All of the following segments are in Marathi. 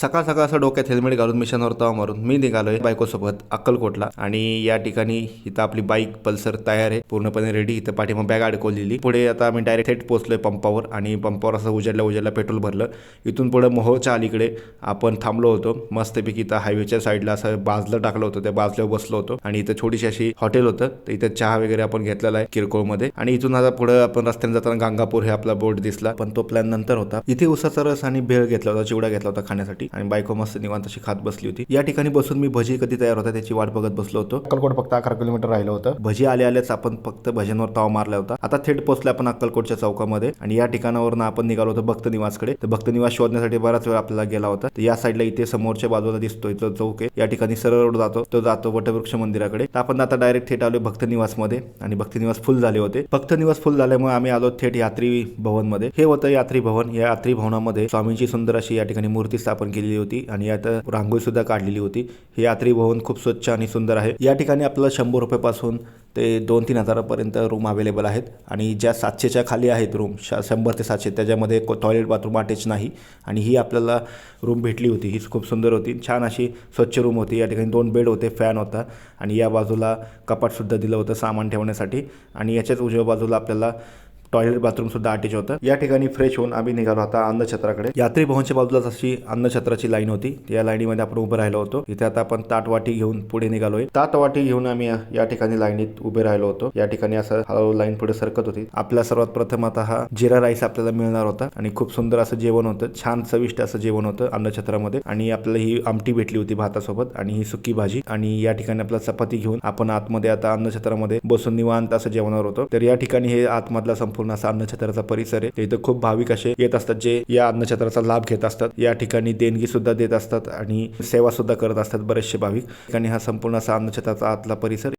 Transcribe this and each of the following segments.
सकाळ सकाळ असं डोक्यात हेल्मेट घालून मिशनवर तवा मारून मी निघालोय बायकोसोबत अक्कलकोटला. आणि या ठिकाणी इथं आपली बाईक पल्सर तयार आहे. पूर्णपणे रेडी इथं पाठीमा बॅग अडकवलेली. पुढे आता आम्ही डायरेक्ट थेट पोहोचलोय पंपावर आणि पंपावर असं उजेडल्या उजेडल्या पेट्रोल भरलं. इथून पुढे मोहोळच्या अलीकडे आपण थांबलो होतो. मस्तपैकी इथं हायवेच्या साईडला असं बाजलं टाकलं होतं. त्या बाजल्यावर बसलो होतो. आणि इथं छोटीशी अशी हॉटेल होतं. तर इथं चहा वगैरे आपण घेतलेला आहे किरकोळमध्ये. आणि इथून आता पुढे आपण रस्त्याने जाताना गांगापूर हे आपला बोर्ड दिसला. पण तो प्लॅन नंतर होता. इथे उसाचा रस आणि भेळ घेतला होता चिवडा घेतला होता खाण्यासाठी. आणि बायको मस्त निवांत अशी खात बसली होती. या ठिकाणी बसून मी भजी कधी तयार होता त्याची वाट बघत बसलो होतो. अक्कलकोट फक्त अकरा किलोमीटर राहिलं होतं. भजी आले आलेच आपण फक्त भजनवर ताव मारला होता. आता थेट पोहोचले आपण अक्कलकोटच्या चौकामध्ये. आणि या ठिकाणावरून आपण निघालो होतो भक्त निवासकडे. तर भक्त निवास शोधण्यासाठी बराच वेळ आपल्याला गेला होता. तर या साईडला इथे समोरच्या बाजूला दिसतोय तो चौक आहे. या ठिकाणी सरळ रोड जातो. तो जातो वटवृक्ष मंदिराकडे. तर आपण आता डायरेक्ट थेट आलो भक्त निवासमध्ये. आणि भक्त निवास फुल झाले होते. भक्त निवास फुल झाल्यामुळे आम्ही आलो थेट यात्री भवनमध्ये हे होतं यात्री भवन. या यात्री भवनामध्ये स्वामींची सुंदर अशी या ठिकाणी मूर्ती स्थापन केलेली होती आणि यात रांगोळी सुद्धा काढलेली होती. हे यात्री भवन खूप स्वच्छ आणि सुंदर आहे. या ठिकाणी आपल्याला शंभर रुपयापासून ते दोन तीन हजारापर्यंत रूम अवेलेबल आहेत आणि ज्या सातशेच्या खाली आहेत रूम श शंभर ते सातशे त्याच्यामध्ये टॉयलेट बाथरूम अटॅच नाही. आणि ही आपल्याला रूम भेटली होती. ही खूप सुंदर होती. छान अशी स्वच्छ रूम होती. या ठिकाणी दोन बेड होते फॅन होता आणि या बाजूला कपाटसुद्धा दिलं होतं सामान ठेवण्यासाठी. आणि याच्याच उजव्या बाजूला आपल्याला टॉयलेट बाथरूम सुद्धा अटॅच होतं. या ठिकाणी फ्रेश होऊन आम्ही निघालो आता अन्नछत्राकडे. यात्री भवनच्या बाजूलाच अशी अन्नछत्राची लाईन होती. या लाईनीमध्ये आपण उभं राहिलो होतो. इथे आता आपण ताटवाटी घेऊन पुढे निघालोय. ताटवाटी घेऊन आम्ही या- ठिकाणी लाईनीत उभे राहिलो होतो. या ठिकाणी असं हळूहळू लाईन पुढे सरकत होती. आपल्या सर्वात प्रथम आता हा जिरा राईस आपल्याला मिळणार होता. आणि खूप सुंदर असं जेवण होतं. छान चविष्ट असं जेवण होतं अन्नछत्रामध्ये. आणि आपल्याला ही आमटी भेटली होती भातासोबत आणि ही सुकी भाजी. आणि या ठिकाणी आपल्याला चपाती घेऊन आपण आतमध्ये आता अन्नछत्रामध्ये बसून निवांत असं जेवणार होतो. तर या ठिकाणी हे आतमधला संपूर्ण पूर्ण असा अन्नछत्राचा परिसर आहे. इथं खूप भाविक असे येत असतात जे या अन्नछत्राचा लाभ घेत असतात. या ठिकाणी देणगी सुद्धा देत असतात आणि सेवा सुद्धा करत असतात बरेचसे भाविक. ठिकाणी हा संपूर्ण असा अन्नछत्राचा आतला परिसर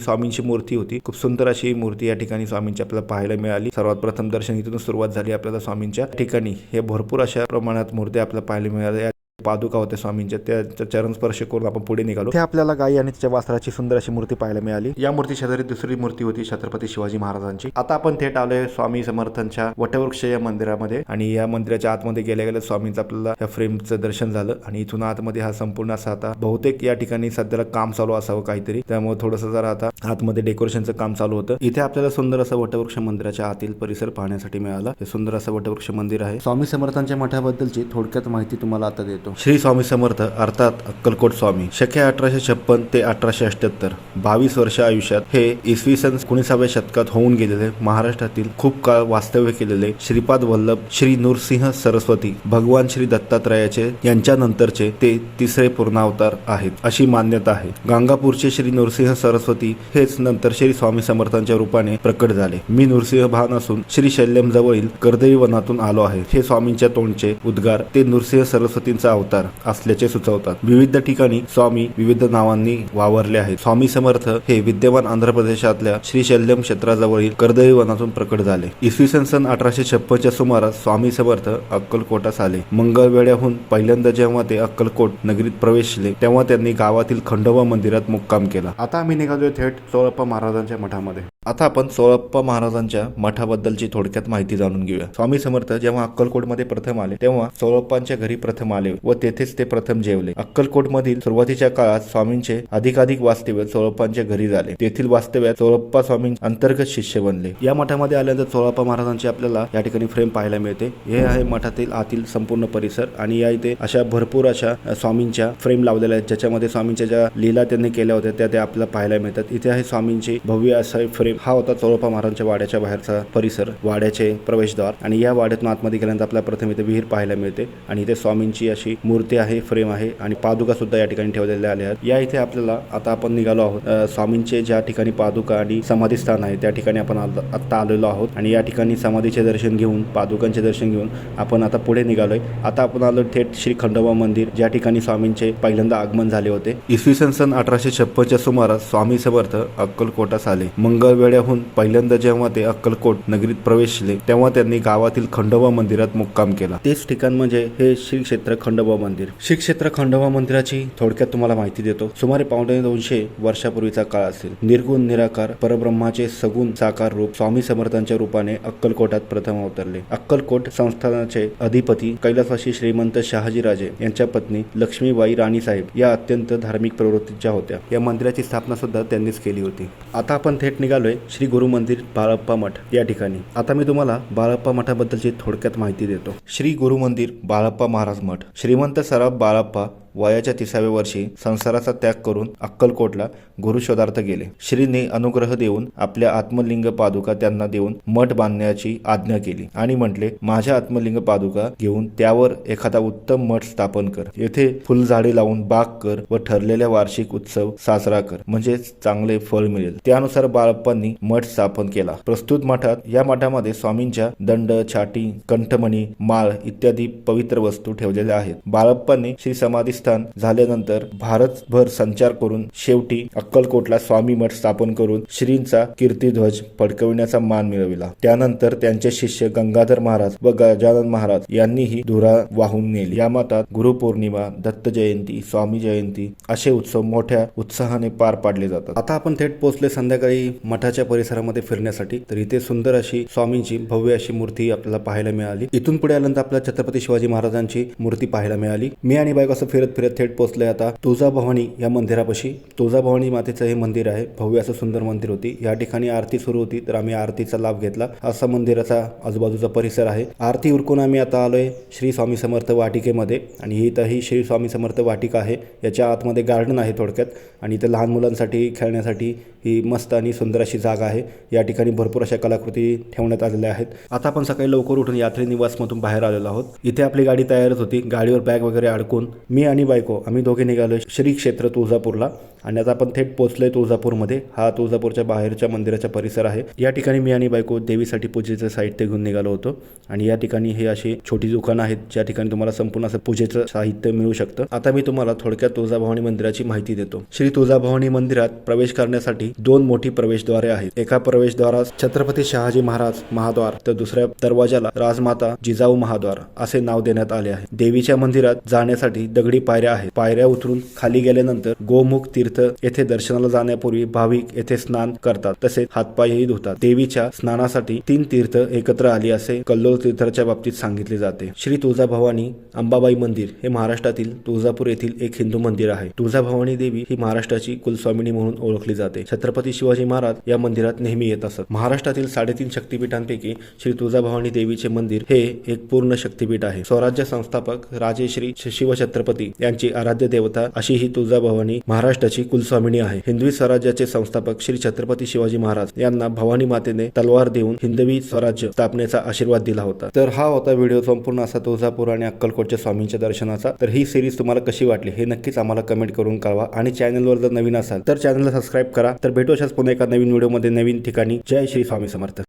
स्वामींची मूर्ती होती. खूप सुंदर अशी मूर्ती या ठिकाणी स्वामींची आपल्याला पाहायला मिळाली. सर्वात प्रथम दर्शन इथून सुरुवात झाली आपल्याला स्वामींच्या ठिकाणी. हे भरपूर अशा प्रमाणात मूर्ती आपल्याला पाहायला मिळाल्या. पादुका होत्या स्वामींच्या त्या चरण स्पर्श करून आपण पुढे निघालो. ते आपल्याला गाई आणि तिच्या वासराची सुंदर अशी मूर्ती पाहायला मिळाली. या मूर्ती शेजारी दुसरी मूर्ती होती छत्रपती शिवाजी महाराजांची. आता आपण थेट आलोय स्वामी समर्थांच्या वटवृक्ष या मंदिरामध्ये आणि या मंदिराच्या आतमध्ये गेल्या गेल्या स्वामींचं आपल्याला या फ्रेमचं दर्शन झालं आणि इथून आतमध्ये हा संपूर्ण असा आता बहुतेक या ठिकाणी सध्याला काम चालू असावं काहीतरी. त्यामुळे थोडंसं जरा आता आतमध्ये डेकोरेशनचं काम चालू होतं. इथे आपल्याला सुंदर असं वटवृक्ष मंदिराच्या आतील परिसर पाहण्यासाठी मिळाला. हे सुंदर असं वटवृक्ष मंदिर आहे. स्वामी समर्थांच्या मठाबद्दलची थोडक्यात माहिती तुम्हाला आता देतो. श्री स्वामी समर्थ अर्थात अक्कलकोट स्वामी शक्य अठराशे छप्पन ते अठराशे अठ्याहत्तर बावीस वर्ष आयुष्यात हे इसवी सन एकोणीसाव्या शतकात होऊन गेलेले महाराष्ट्रातील खूप काळ वास्तव्य केलेले श्रीपाद वल्लभ श्री नृसिंह सरस्वती भगवान श्री दत्तात्रयाचे यांच्या नंतरचे ते तिसरे पूर्णावतार आहेत अशी मान्यता आहे. गांगापूरचे श्री नृसिंह सरस्वती हेच नंतर श्री स्वामी समर्थांच्या रूपाने प्रकट झाले. मी नृसिंह भान असून श्री शैल्यम जवळील कर्दई वनातून आलो आहे. हे स्वामींच्या तोंडचे उद्गार ते नृसिंह सरस्वतींचा अवतार असल्याचे सुचवतात. विविध ठिकाणी स्वामी विविध नावांनी वावरले आहेत. स्वामी समर्थ हे विद्यमान आंध्र प्रदेशातल्या श्रीशैल्यम क्षेत्राजवळील कर्दळी वनातून प्रकट झाले. इसवी सन सन अठराशे छप्पनच्या सुमारास स्वामी समर्थ अक्कलकोटास आले. मंगळवेड्याहून पहिल्यांदा जेव्हा ते अक्कलकोट नगरीत प्रवेशले तेव्हा त्यांनी गावातील खंडोबा मंदिरात मुक्काम केला. आता आम्ही निघालोय थेट सोळप्पा महाराजांच्या मठामध्ये. आता आपण सोळप्पा महाराजांच्या मठाबद्दलची थोडक्यात माहिती जाणून घेऊया. स्वामी समर्थ जेव्हा अक्कलकोटमध्ये प्रथम आले तेव्हा सोळप्पांच्या घरी प्रथम आले व तेथेच ते प्रथम जेवले. अक्कलकोट मधील सुरुवातीच्या काळात स्वामींचे अधिकाधिक वास्तव्य सोळप्पांच्या घरी झाले. तेथील वास्तव्यात सोळप्पा स्वामी अंतर्गत शिष्य बनले. या मठामध्ये आल्यानंतर सोळप्पा महाराजांची आपल्याला या ठिकाणी फ्रेम पाहायला मिळते. हे आहे मठातील आतील संपूर्ण परिसर आणि या इथे अशा भरपूर अशा स्वामींच्या फ्रेम लावलेल्या आहेत. ज्याच्यामध्ये स्वामींच्या ज्या लीला त्यांनी केल्या होत्या त्या त्या आपल्याला पाहायला मिळतात. इथे आहे स्वामींची भव्य असा फ्रेम. हा होता चोळप्पा महाराजांच्या वाड्याच्या बाहेरचा परिसर वाड्याचे प्रवेशद्वार. आणि या वाड्यातून आतमध्ये गेल्यानंतर आपल्याला प्रथम इथे विहीर पाहायला मिळते. आणि इथे स्वामींची अशी मूर्ती आहे फ्रेम आहे आणि पादुका सुद्धा या ठिकाणी ठेवलेल्या आल्या आहेत. या इथे आपल्याला आता आपण निघालो आहोत. स्वामींचे ज्या ठिकाणी पादुका आणि समाधी स्थान आहे त्या ठिकाणी आपण आत्ता आलेलो आहोत. आणि या ठिकाणी समाधीचे दर्शन घेऊन पादुकांचे दर्शन घेऊन आपण आता पुढे निघालोय. आता आपण आलो थेट श्री खंडोबा मंदिर ज्या ठिकाणी स्वामींचे पहिल्यांदा आगमन झाले होते. इसवी सन सन अठराशे छप्पनच्या सुमारास स्वामी समर्थ अक्कलकोटास आले. मंगळवेड्याहून पहिल्यांदा जेव्हा ते अक्कलकोट नगरीत प्रवेशले तेव्हा त्यांनी गावातील खंडोबा मंदिरात मुक्काम केला. तेच ठिकाण म्हणजे हे श्री क्षेत्र खंडोबा खंडोबा मंदिर. श्री क्षेत्र खंडोबा मंदिराची थोडक्यात तुम्हाला माहिती देतो. सुमारे पावणे दोनशे वर्षापूर्वीचा काळ असेल. निर्गुण निराकार परब्रह्माचे सगुण साकार रूप स्वामी समर्थांच्या रूपाने अक्कलकोटात प्रथम अवतरले. अक्कलकोट संस्थानाचे अधिपती कैलासवासी श्रीमंत शहाजीराजे यांच्या पत्नी लक्ष्मीबाई राणी साहेब या अत्यंत धार्मिक प्रवृत्तीच्या होत्या. या मंदिराची स्थापना सुद्धा त्यांनीच केली होती. आता आपण थेट निघालोय श्री गुरु मंदिर बाळप्पा मठ या ठिकाणी. आता मी तुम्हाला बाळप्पा मठाबद्दलची थोडक्यात माहिती देतो. श्री गुरु मंदिर बाळप्पा महाराज मठ. श्री श्रीमंत सराफ बाळप्पा वयाच्या तिसाव्या वर्षी संसाराचा त्याग करून अक्कलकोटला गुरुशोधार्थ गेले. श्रीने अनुग्रह देऊन आपल्या आत्मलिंग पादुका त्यांना देऊन मठ बांधण्याची आज्ञा केली आणि म्हटले माझ्या आत्मलिंग पादुका घेऊन त्यावर एखादा उत्तम मठ स्थापन कर. येथे फुलझाडे लावून बाग कर व ठरलेल्या वार्षिक उत्सव साजरा कर. म्हणजेच चांगले फळ मिळेल. त्यानुसार बाळप्पांनी मठ स्थापन केला. प्रस्तुत मठात या मठामध्ये स्वामींच्या दंड छाटी कंठमणी माळ इत्यादी पवित्र वस्तू ठेवलेल्या आहेत. बाळप्पांनी श्री समाधी पाकिस्तान झाल्यानंतर भारतभर संचार करून शेवटी अक्कलकोटला स्वामी मठ स्थापन करून श्रींचा कीर्तीध्वज फडकविण्याचा मान मिळविला. त्यानंतर त्यांचे शिष्य गंगाधर महाराज व गजानन महाराज यांनीही धुरा वाहून नेली. या मठात गुरुपौर्णिमा दत्त जयंती स्वामी जयंती असे उत्सव मोठ्या उत्साहाने पार पाडले जातात. आता आपण थेट पोहोचले संध्याकाळी मठाच्या परिसरामध्ये फिरण्यासाठी. तर इथे सुंदर अशी स्वामींची भव्य अशी मूर्ती आपल्याला पाहायला मिळाली. इथून पुढे आल्यानंतर आपल्याला छत्रपती शिवाजी महाराजांची मूर्ती पाहायला मिळाली. मी आणि बायक असं फिरत फिरत थेट पोहोचले आता तुळजाभवानी या मंदिरापाशी. तुळजाभवानी मातेचं हे मंदिर आहे. भव्य असं सुंदर मंदिर होती. या ठिकाणी आरती सुरू होती तर आम्ही आरतीचा लाभ घेतला. असा मंदिराचा आजूबाजूचा परिसर आहे. आरती उरकून आम्ही आता आलोय श्री स्वामी समर्थ वाटिकेमध्ये. आणि ही इथं ही श्री स्वामी समर्थ वाटिका आहे. याच्या आतमध्ये गार्डन आहे थोडक्यात. आणि इथं लहान मुलांसाठी खेळण्यासाठी ही मस्त आणि सुंदर अशी जागा आहे. या ठिकाणी भरपूर अशा कलाकृती ठेवण्यात आलेल्या आहेत. आता आपण सकाळी लवकर उठून यात्री निवासमधून बाहेर आलेलो आहोत. इथे आपली गाडी तयारच होती. गाडीवर बॅग वगैरे अडकून. मी आणि बायको. आम्ही दोघे निघालो श्री क्षेत्र तुळजापूरला. आणि आता आपण थेट पोहोचलोय तुळजापूरमध्ये. हा तुळजापूरच्या बाहेरच्या मंदिराचा परिसर आहे. या ठिकाणी मी आणि बायको देवीसाठी पूजेचं साहित्य घेऊन निघालो होतो. आणि या ठिकाणी हे अशी छोटी दुकानं आहेत ज्या ठिकाणी तुम्हाला संपूर्ण असं पूजेचं साहित्य मिळू शकतं. आता मी तुम्हाला थोडक्यात तुळजाभवानी मंदिराची माहिती देतो. श्री तुळजाभवानी मंदिरात प्रवेश करण्यासाठी दोन मोठी प्रवेशद्वारे आहेत. एका प्रवेशद्वारास छत्रपती शहाजी महाराज महाद्वार तर दुसऱ्या दरवाजाला राजमाता जिजाऊ महाद्वार असे नाव देण्यात आले आहे. देवीच्या मंदिरात जाण्यासाठी दगडी पायऱ्या आहेत. पायऱ्या उतरून खाली गेल्यानंतर गोमुख तीर्थ येथे दर्शनाला जाण्यापूर्वी भाविक येथे स्नान करतात. तसेच हातपायही धुतात. देवीच्या स्नानासाठी तीन तीर्थ एकत्र आली असे कल्लोळ तीर्थाच्या बाबतीत सांगितले जाते. श्री तुळजाभवानी अंबाबाई मंदिर हे महाराष्ट्रातील तुळजापूर येथील एक हिंदू मंदिर आहे. तुळजाभवानी देवी ही महाराष्ट्राची कुलस्वामिनी म्हणून ओळखली जाते. छत्रपती शिवाजी महाराज या मंदिरात नेहमी येत असत. महाराष्ट्रातील साडेतीन शक्तिपीठांपैकी श्री तुळजाभवानी देवीचे मंदिर हे एक पूर्ण शक्तिपीठ आहे. स्वराज्य संस्थापक राजे श्री शिवछत्रपती यांची आराध्य देवता अशी ही तुळजाभवानी महाराष्ट्राची कुलस्वामिनी आहे. हिंदवी स्वराज्याचे संस्थापक श्री छत्रपती शिवाजी महाराज यांना भवानी मातेने तलवार देऊन हिंदवी स्वराज्य स्थापनेचा आशीर्वाद दिला होता. तर हा होता व्हिडिओ संपूर्ण असा तुळजापूर आणि अक्कलकोटच्या स्वामींच्या दर्शनाचा. तर ही सिरीज तुम्हाला कशी वाटली हे नक्कीच आम्हाला कमेंट करून कळवा आणि चॅनलवर जर नवीन असाल तर चॅनलला सबस्क्राईब करा. तर भेटू अशाच पुन्हा एका नवीन व्हिडिओमध्ये नवीन ठिकाणी. जय श्री स्वामी समर्थ.